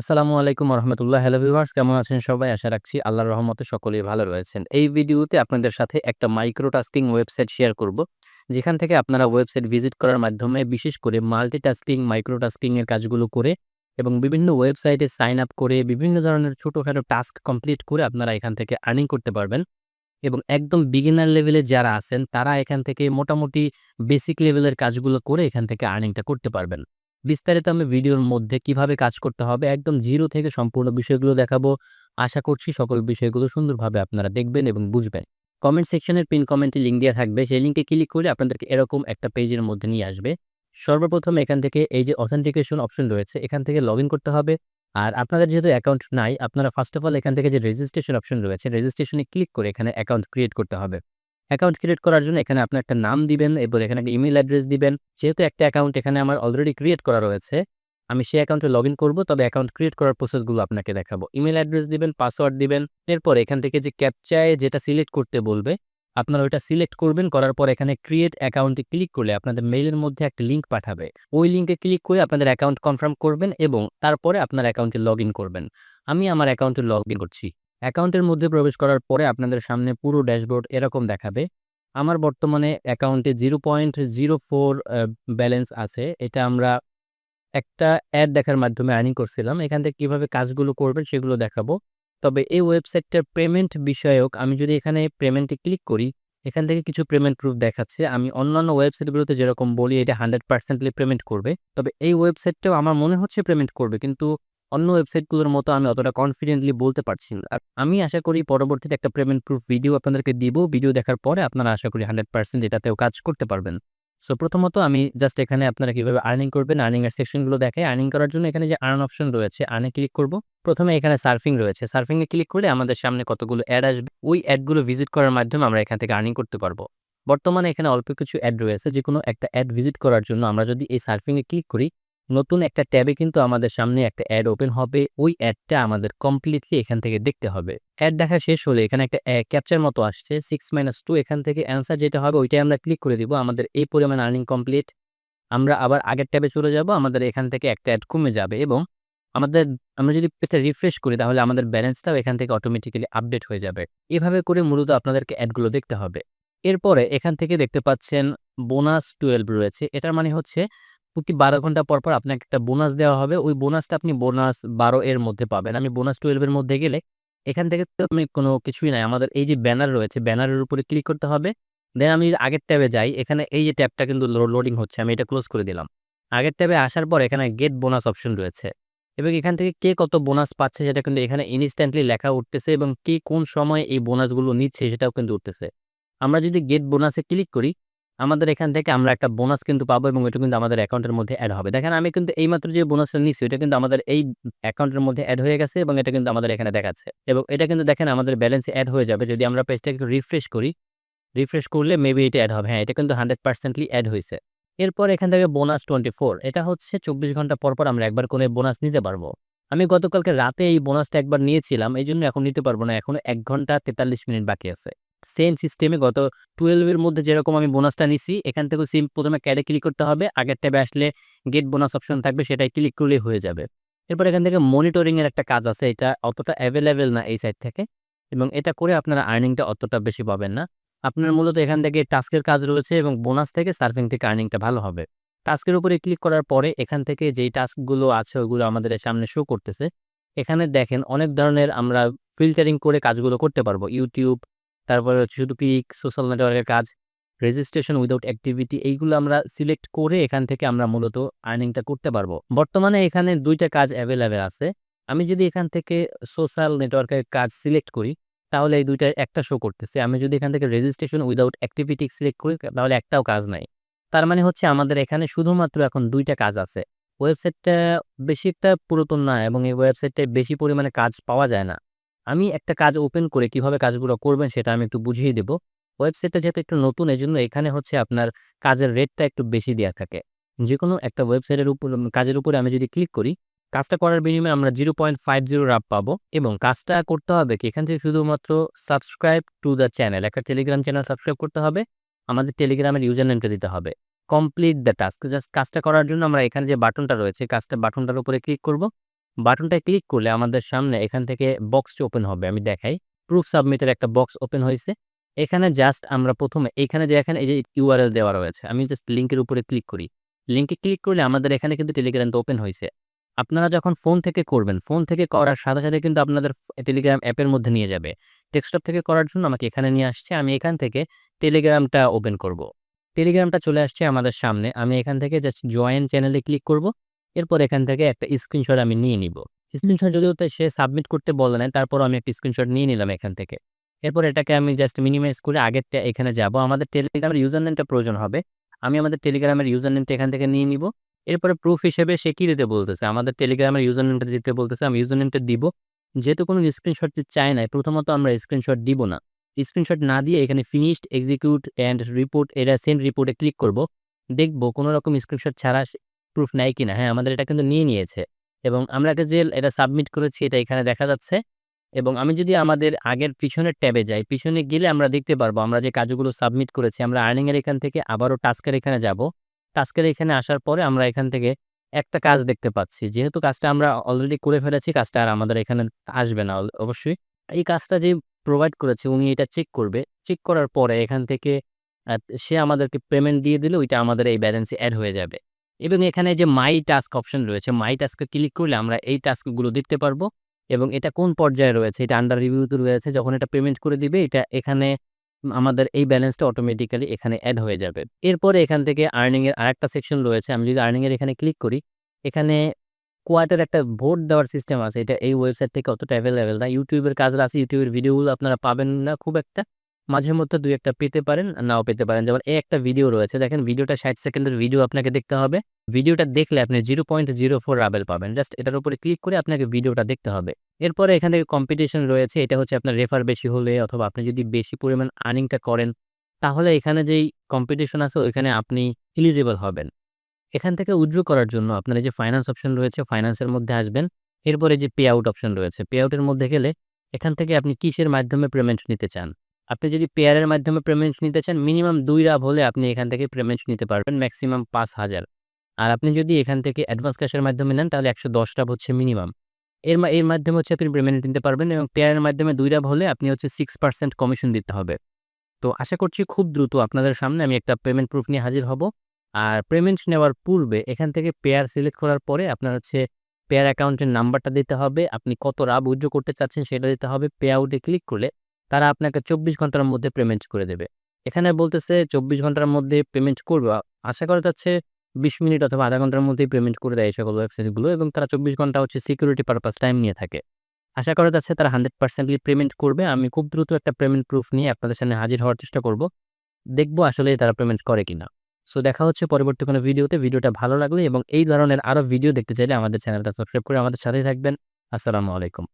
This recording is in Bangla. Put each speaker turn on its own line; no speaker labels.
আসসালামু আলাইকুম রহমতুল্লাহ হ্যালো ভিউয়ার্স কেমন আছেন সবাই? আশা রাখছি আল্লাহর রহমতে সকলেই ভালো রয়েছেন। এই ভিডিওতে আপনাদের সাথে একটা মাইক্রোটাস্কিং ওয়েবসাইট শেয়ার করব, যেখান থেকে আপনারা ওয়েবসাইট ভিজিট করার মাধ্যমে বিশেষ করে মাল্টিটাস্কিং মাইক্রোটাস্কিং এর কাজগুলো করে এবং বিভিন্ন ওয়েবসাইটে সাইন আপ করে বিভিন্ন ধরনের ছোটোখাটো টাস্ক কমপ্লিট করে আপনারা এখান থেকে আর্নিং করতে পারবেন। এবং একদম বিগিনার লেভেলে যারা আছেন, তারা এখান থেকে মোটামুটি বেসিক লেভেলের কাজগুলো করে এখান থেকে আর্নিংটা করতে পারবেন। বিস্তারিত আমি ভিডিওর মধ্যে কীভাবে কাজ করতে হবে, একদম জিরো থেকে সম্পূর্ণ বিষয়গুলো দেখাবো। আশা করছি সকল বিষয়গুলো সুন্দরভাবে আপনারা দেখবেন এবং বুঝবেন। কমেন্ট সেকশনের পিন কমেন্টে লিঙ্ক দেওয়া থাকবে, সেই লিঙ্কে ক্লিক করে আপনাদেরকে এরকম একটা পেজের মধ্যে নিয়ে আসবে। সর্বপ্রথম এখান থেকে এই যে অথেন্টিকেশন অপশন রয়েছে, এখান থেকে লগ করতে হবে। আর আপনাদের যেহেতু অ্যাকাউন্ট নাই, আপনারা ফার্স্ট অফ অল এখান থেকে যে রেজিস্ট্রেশন অপশন রয়েছে রেজিস্ট্রেশনে ক্লিক করে এখানে অ্যাকাউন্ট ক্রিয়েট করতে হবে। অ্যাকাউন্ট ক্রিয়েট করার জন্য এখানে আপনার একটা নাম দিবেন এরপর এখানে একটা ইমেল অ্যাড্রেস দিবেন। যেহেতু একটা অ্যাকাউন্ট এখানে আমার অলরেডি ক্রিয়েট করা রয়েছে, আমি সেই অ্যাকাউন্টে লগ ইন করব, তবে অ্যাকাউন্ট ক্রিয়েট করার প্রসেসগুলো আপনাকে দেখাবো। ইমেল অ্যাড্রেস দিবেন পাসওয়ার্ড দিবেন, এরপর এখান থেকে যে ক্যাপচায় যেটা সিলেক্ট করতে বলবে, আপনারা ওইটা সিলেক্ট করবেন, করার পর এখানে ক্রিয়েট অ্যাকাউন্টে ক্লিক করলে আপনাদের মেইলের মধ্যে একটা লিঙ্ক পাঠাবে। ওই লিঙ্কে ক্লিক করে আপনাদের অ্যাকাউন্ট কনফার্ম করবেন এবং তারপরে আপনার অ্যাকাউন্টে লগ করবেন। আমি আমার অ্যাকাউন্টে লগ করছি। অ্যাকাউন্টের মধ্যে প্রবেশ করার পরে আপনাদের সামনে পুরো ড্যাশবোর্ড এরকম দেখাবে। আমার বর্তমানে অ্যাকাউন্টে zero point zero four balance আছে। এটা আমরা একটা অ্যাড দেখার মাধ্যমে আর্নিং করছিলাম। এখান থেকে কীভাবে কাজগুলো করবেন সেগুলো দেখাবো। তবে এই ওয়েবসাইটটার পেমেন্ট বিষয়ক আমি যদি এখানে পেমেন্টে ক্লিক করি, এখান থেকে কিছু পেমেন্ট প্রুফ দেখাচ্ছে। আমি অন্যান্য ওয়েবসাইটগুলোতে যেরকম বলি, এটা হান্ড্রেড পার্সেন্টলি পেমেন্ট করবে। তবে এই ওয়েবসাইটটাও আমার মনে হচ্ছে পেমেন্ট করবে। কিন্তু অন্য ওয়েবসাইটগুলোর মতো আমি অতটা কনফিডেন্টলি বলতে পারছি না। আর আমি আশা করি পরবর্তীতে একটা পেমেন্ট প্রুফ ভিডিও আপনাদেরকে দিব। ভিডিও দেখার পরে আপনারা আশা করি হান্ড্রেড পার্সেন্ট এটাতেও কাজ করতে পারবেন। সো প্রথমত আমি জাস্ট এখানে আপনারা কীভাবে আর্নিং করবেন আর্নিং এর সেকশনগুলো দেখে আর্নিং করার জন্য এখানে যে আর্ন অপশন রয়েছে আর্নে ক্লিক করব। প্রথমে এখানে সার্ফিং রয়েছে। সার্ফিং এ ক্লিক করলে আমাদের সামনে কতগুলো অ্যাড আসবে, ওই অ্যাডগুলো ভিজিট করার মাধ্যমে আমরা এখান থেকে আর্নিং করতে পারব। বর্তমানে এখানে অল্প কিছু অ্যাড রয়েছে। যে কোনো একটা অ্যাড ভিজিট করার জন্য আমরা যদি এই সার্ফিং এ ক্লিক করি নতুন একটা ট্যাবে কিন্তু আমাদের সামনে একটা অ্যাড ওপেন হবে। ওই অ্যাডটা আমাদের কমপ্লিটলি এখান থেকে দেখতে হবে। অ্যাড দেখা শেষ হলে এখানে একটা ক্যাপচার মতো আসছে। সিক্স মাইনাস টু এখান থেকে অ্যান্সার যেটা হবে ওইটাই আমরা ক্লিক করে দিব। আমাদের এই পরিমাণ আর্নিং কমপ্লিট। আমরা আবার আগের ট্যাবে চলে যাব। আমাদের এখান থেকে একটা অ্যাড কমে যাবে এবং আমাদের, আমরা যদি পেজটা রিফ্রেশ করি তাহলে আমাদের ব্যালেন্সটাও এখান থেকে অটোমেটিক্যালি আপডেট হয়ে যাবে। এভাবে করে মূলত আপনাদেরকে অ্যাডগুলো দেখতে হবে। এরপরে এখান থেকে দেখতে পাচ্ছেন বোনাস টুয়েলভ রয়েছে। এটার মানে হচ্ছে প্রতি বারো ঘণ্টা পর পর আপনাকে একটা বোনাস দেওয়া হবে। ওই বোনাসটা আপনি বোনাস বারো এর মধ্যে পাবেন। আমি বোনাস টুয়েলভের মধ্যে গেলে এখান থেকে তো আমি কোনো কিছুই নাই। আমাদের এই যে ব্যানার রয়েছে ব্যানারের উপরে ক্লিক করতে হবে। দেন আমি আগের ট্যাবে যাই। এখানে এই যে ট্যাবটা কিন্তু লোডিং হচ্ছে। আমি এটা ক্লোজ করে দিলাম। আগের ট্যাবে আসার পর এখানে গেট বোনাস অপশন রয়েছে। এবং এখান থেকে কে কত বোনাস পাচ্ছে সেটা কিন্তু এখানে ইনস্ট্যান্টলি লেখা উঠতেছে এবং কে কোন সময় এই বোনাসগুলো নিচ্ছে সেটাও কিন্তু উঠতেছে। আমরা যদি গেট বোনাসে ক্লিক করি আমাদের এখান থেকে আমরা একটা বোনাস কিন্তু পাবো এবং এটা কিন্তু আমাদের অ্যাকাউন্টের মধ্যে অ্যাড হবে। দেখেন, আমি কিন্তু এইমাত্র যে বোনাসটা নিচ্ছি এটা কিন্তু আমাদের এই অ্যাকাউন্টের মধ্যে অ্যাড হয়ে গেছে এবং এটা কিন্তু আমাদের এখানে দেখাচ্ছে। এবং এটা কিন্তু দেখেন, আমাদের ব্যালেন্সে অ্যাড হয়ে যাবে। যদি আমরা পেজটাকে একটু রিফ্রেশ করি রিফ্রেশ করলে মেবি এটা অ্যাড হবে। হ্যাঁ এটা কিন্তু হান্ড্রেড পার্সেন্টলি অ্যাড হয়েছে। এরপর এখান থেকে বোনাস টোয়েন্টি ফোর এটা হচ্ছে চব্বিশ ঘণ্টা পর পর আমরা একবার করে বোনাস নিতে পারব। আমি গতকালকে রাতে এই বোনাসটা একবার নিয়েছিলাম এই জন্য এখন নিতে পারব না। এখনও এক ঘণ্টা তেতাল্লিশ মিনিট বাকি আছে। সেম সিস্টেমে গত টুয়েলভের মধ্যে যেরকম আমি বোনাসটা নিছি, এখান থেকেও সিম প্রথমে ক্যাডে ক্লিক করতে হবে, আগের ট্যাবে আসলে গেট বোনাস অপশন থাকবে, সেটাই ক্লিক করলেই হয়ে যাবে। এরপর এখান থেকে মনিটরিংয়ের একটা কাজ আছে, এটা অতটা অ্যাভেলেবেল না এই সাইড থেকে, এবং এটা করে আপনারা আর্নিংটা অতটা বেশি পাবেন না। আপনার মূলত এখান থেকে টাস্কের কাজ রয়েছে এবং বোনাস থেকে সার্ফিং থেকে আর্নিংটা ভালো হবে। টাস্কের উপরে ক্লিক করার পরে এখান থেকে যেই টাস্কগুলো আছে, ওগুলো আমাদের সামনে শো করতেছে, এখানে দেখেন অনেক ধরনের আমরা ফিল্টারিং করে কাজগুলো করতে পারব ইউটিউব তারপরে হচ্ছে শুধু পিক সোশ্যাল নেটওয়ার্কের কাজ রেজিস্ট্রেশন উইদাউট অ্যাক্টিভিটি এইগুলো আমরা সিলেক্ট করে এখান থেকে আমরা মূলত আর্নিংটা করতে পারব। বর্তমানে এখানে দুইটা কাজ অ্যাভেলেবেল আছে। আমি যদি এখান থেকে সোশ্যাল নেটওয়ার্কের কাজ সিলেক্ট করি, তাহলে এই দুইটা একটা শো করতেছে। আমি যদি এখান থেকে রেজিস্ট্রেশন উইদাউট অ্যাক্টিভিটি সিলেক্ট করি, তাহলে একটাও কাজ নাই। তার মানে হচ্ছে আমাদের এখানে শুধুমাত্র এখন দুইটা কাজ আছে। ওয়েবসাইটটা বেশি একটা পুরাতন না এবং এই ওয়েবসাইটটায় বেশি পরিমাণে কাজ পাওয়া যায় না। আমি একটা কাজ ওপেন করে কীভাবে কাজগুলো করবেন সেটা আমি একটু বুঝিয়ে দেব। ওয়েবসাইটটা যেহেতু একটু নতুন এই জন্য এখানে হচ্ছে আপনার কাজের রেটটা একটু বেশি দেওয়া থাকে। যে কোনো একটা ওয়েবসাইটের উপর, কাজের উপরে আমি যদি ক্লিক করি, কাজটা করার বিনিময়ে আমরা জিরো পয়েন্ট ফাইভ জিরো রাপ পাবো এবং কাজটা করতে হবে কি? এখান থেকে শুধুমাত্র সাবস্ক্রাইব টু দ্য চ্যানেল একটা টেলিগ্রাম চ্যানেল সাবস্ক্রাইব করতে হবে, আমাদের টেলিগ্রামের ইউজার নেমটা দিতে হবে। কমপ্লিট দ্য টাস্ক জাস্ট কাজটা করার জন্য আমরা এখানে যে বাটনটা রয়েছে, কাজটা বাটনটার উপরে ক্লিক করব। বাটনটায় ক্লিক করলে আমাদের সামনে এখান থেকে বক্সটি ওপেন হবে, আমি দেখাই। প্রুফ সাবমিটের একটা বক্স ওপেন হয়েছে। এখানে জাস্ট আমরা প্রথমে, এখানে যে, এখানে এই যে ইউআরএল দেওয়া রয়েছে, আমি জাস্ট লিঙ্কের উপরে ক্লিক করি। লিঙ্কে ক্লিক করলে আমাদের এখানে কিন্তু টেলিগ্রামটা ওপেন হয়েছে। আপনারা যখন ফোন থেকে করবেন ফোন থেকে করার সাথে সাথে কিন্তু আপনাদের টেলিগ্রাম অ্যাপের মধ্যে নিয়ে যাবে। ডেস্কটপ থেকে করার জন্য আমাকে এখানে নিয়ে আসছে, আমি এখান থেকে টেলিগ্রামটা ওপেন করব। টেলিগ্রামটা চলে আসছে আমাদের সামনে, আমি এখান থেকে জাস্ট জয়েন চ্যানেলে ক্লিক করব। এরপর এখান থেকে একটা স্ক্রিনশট আমি নিয়ে নিব। স্ক্রিনশট যদিও সে সাবমিট করতে বলে নাই তারপর আমি একটা স্ক্রিনশট নিয়ে নিলাম এখান থেকে। এরপর এটাকে আমি জাস্ট মিনিমাইজ করে আগেরটা এখানে যাব। আমাদের টেলিগ্রামের ইউজার নেমটা প্রয়োজন হবে। আমি আমাদের টেলিগ্রামের ইউজার নেমটা এখান থেকে নিয়ে নিব। এরপরে প্রুফ হিসেবে সে কী দিতে বলতেছে? আমাদের টেলিগ্রামের ইউজার নেমটা দিতে বলতেছে আমি ইউজার নেমটা দিব। যেহেতু কোনো স্ক্রিনশট চাই নাই প্রথমত আমরা স্ক্রিনশট দিব না। স্ক্রিনশট না দিয়ে এখানে ফিনিশড এক্সিকিউট অ্যান্ড রিপোর্ট এটা সেন্ড রিপোর্টে ক্লিক করব। দেখব কোনো রকম স্ক্রিনশট ছাড়া প্রুফ নেয় কিনা হ্যাঁ আমাদের এটা কিন্তু নিয়ে নিয়েছে। এবং আমরা যে এটা সাবমিট করেছি, এটা এখানে দেখা যাচ্ছে। এবং আমি যদি আমাদের আগের পিছনের ট্যাবে যাই, পিছনে গেলে আমরা দেখতে পারব, আমরা যে কাজগুলো সাবমিট করেছি, আমরা আর্নিংয়ের এখান থেকে আবারও টাস্কের এখানে যাব। টাস্কের এখানে আসার পরে আমরা এখান থেকে একটা কাজ দেখতে পাচ্ছি। যেহেতু কাজটা আমরা অলরেডি করে ফেলেছি, কাজটা আর আমাদের এখানে আসবে না অবশ্যই। এই কাজটা যে প্রোভাইড করেছে, উনি এটা চেক করবে। চেক করার পরে এখান থেকে সে আমাদেরকে পেমেন্ট দিয়ে দিলে ওইটা আমাদের এই ব্যালেন্সে অ্যাড হয়ে যাবে। এবং এখানে যে মাই টাস্ক অপশন রয়েছে মাই টাস্কে ক্লিক করলে আমরা এই টাস্কগুলো দেখতে পারব এবং এটা কোন পর্যায়ে রয়েছে? এটা আন্ডার রিভিউতে রয়েছে, যখন এটা পেমেন্ট করে দিবে, এটা এখানে আমাদের এই ব্যালেন্সটা অটোমেটিক্যালি এখানে অ্যাড হয়ে যাবে। এরপরে এখান থেকে আর্নিংয়ের আরেকটা সেকশন রয়েছে, আমি যদি আর্নিংয়ের এখানে ক্লিক করি, এখানে কোয়ার্টার একটা ভোট দেওয়ার সিস্টেম আছে, এটা এই ওয়েবসাইট থেকে অতটা অ্যাভেলেবেল না ইউটিউবের কাজ আছে ইউটিউবের ভিডিওগুলো আপনারা পাবেন না খুব একটা। মাঝে মধ্যে দুই একটা পেতে পারেন, নাও পেতে পারেন। যেমন এই একটা ভিডিও রয়েছে, দেখেন ভিডিওটা ষাট সেকেন্ডের ভিডিও আপনাকে দেখতে হবে। ভিডিওটা দেখলে আপনি zero point zero four ruble পাবেন। জাস্ট এটার উপরে ক্লিক করে আপনাকে ভিডিওটা দেখতে হবে। এরপরে এখান থেকে কম্পিটিশন রয়েছে, এটা হচ্ছে আপনার রেফার বেশি হলে অথবা আপনি যদি বেশি পরিমাণ আর্নিংটা করেন, তাহলে এখানে যেই কম্পিটিশন আছে, ওইখানে আপনি এলিজিবল হবেন। এখান থেকে উইথড্র করার জন্য আপনার এই যে ফাইন্যান্স অপশন রয়েছে ফাইন্যান্সের মধ্যে আসবেন। এরপরে যে পে আউট অপশন রয়েছে পে আউটের মধ্যে গেলে এখান থেকে আপনি কিসের মাধ্যমে পেমেন্ট নিতে চান? আপনি যদি পেয়ারের মাধ্যমে পেমেন্ট নিতে চান মিনিমাম দুই রাব হলে আপনি এখান থেকে পেমেন্ট নিতে পারবেন ম্যাক্সিমাম পাঁচ হাজার। আর আপনি যদি এখান থেকে অ্যাডভান্স ক্যাশের মাধ্যমে নেন, তাহলে একশো দশ হচ্ছে মিনিমাম এর এর মাধ্যমে হচ্ছে আপনি পেমেন্ট নিতে পারবেন এবং পেয়ারের মাধ্যমে দুই রাব হলে আপনি হচ্ছে সিক্স পার্সেন্ট কমিশন দিতে হবে। তো আশা করছি খুব দ্রুত আপনাদের সামনে আমি একটা পেমেন্ট প্রুফ নিয়ে হাজির হব। আর পেমেন্ট নেওয়ার পূর্বে এখান থেকে পেয়ার সিলেক্ট করার পরে আপনার হচ্ছে পেয়ার অ্যাকাউন্টের নাম্বারটা দিতে হবে। আপনি কত রাব উইথড্র করতে চাচ্ছেন সেটা দিতে হবে। পে আউটে ক্লিক করলে তারা আপনাকে চব্বিশ ঘণ্টার মধ্যে পেমেন্ট করে দেবে। এখানে বলতেছে চব্বিশ ঘণ্টার মধ্যে পেমেন্ট করবে। আশা করা যাচ্ছে বিশ মিনিট অথবা আধা ঘণ্টার মধ্যেই পেমেন্ট করে দেয় এই সকল ওয়েবসাইটগুলো এবং তারা চব্বিশ ঘণ্টা হচ্ছে সিকিউরিটি পারপাস টাইম নিয়ে থাকে। আশা করা যাচ্ছে তারা হান্ড্রেড পার্সেন্টলি পেমেন্ট করবে। আমি খুব দ্রুত একটা পেমেন্ট প্রুফ নিয়ে আপনাদের সামনে হাজির হওয়ার চেষ্টা করব। দেখব আসলে তারা পেমেন্ট করে কিনা। সো দেখা হচ্ছে পরবর্তী কোনো ভিডিওতে ভিডিওটা ভালো লাগলে এবং এই ধরনের আরও ভিডিও দেখতে চাইলে আমাদের চ্যানেলটা সাবস্ক্রাইব করে আমাদের সাথেই থাকবেন। আসসালামু আলাইকুম।